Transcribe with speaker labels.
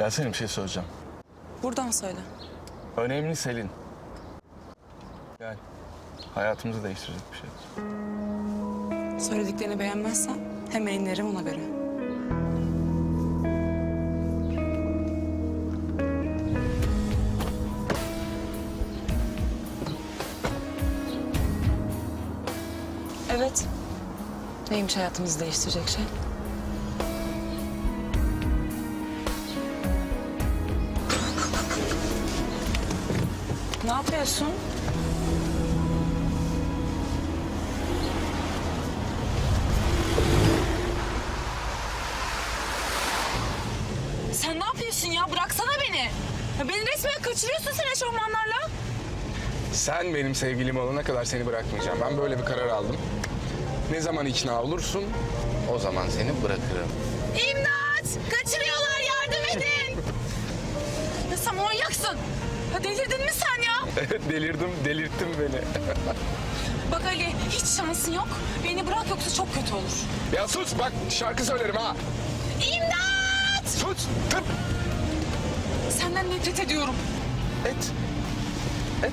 Speaker 1: Gelsene bir şey söyleyeceğim.
Speaker 2: Buradan söyle.
Speaker 1: Önemli Selin. Gel. Hayatımızı değiştirecek bir şey.
Speaker 2: Söylediklerini beğenmezsen hemen inerim ona göre. Evet. Neymiş hayatımızı değiştirecek şey? Ne yapıyorsun? Sen ne yapıyorsun ya? Bıraksana beni. Ya beni resmen kaçırıyorsun sen eşofmanlarla.
Speaker 3: Sen benim sevgilim olana kadar seni bırakmayacağım. Ben böyle bir karar aldım. Ne zaman ikna olursun o zaman seni bırakırım.
Speaker 2: İmdat! Kaçırıyorlar yardım edin. ya sen manyaksın. Ya delirdin mi sen ya?
Speaker 3: Delirdim, delirttin beni.
Speaker 2: Bak Ali hiç şansın yok. Beni bırak yoksa çok kötü olur.
Speaker 3: ya sus bak şarkı söylerim ha.
Speaker 2: İmdat!
Speaker 3: Sus. Tıp.
Speaker 2: Senden nefret ediyorum.
Speaker 3: Et. Et.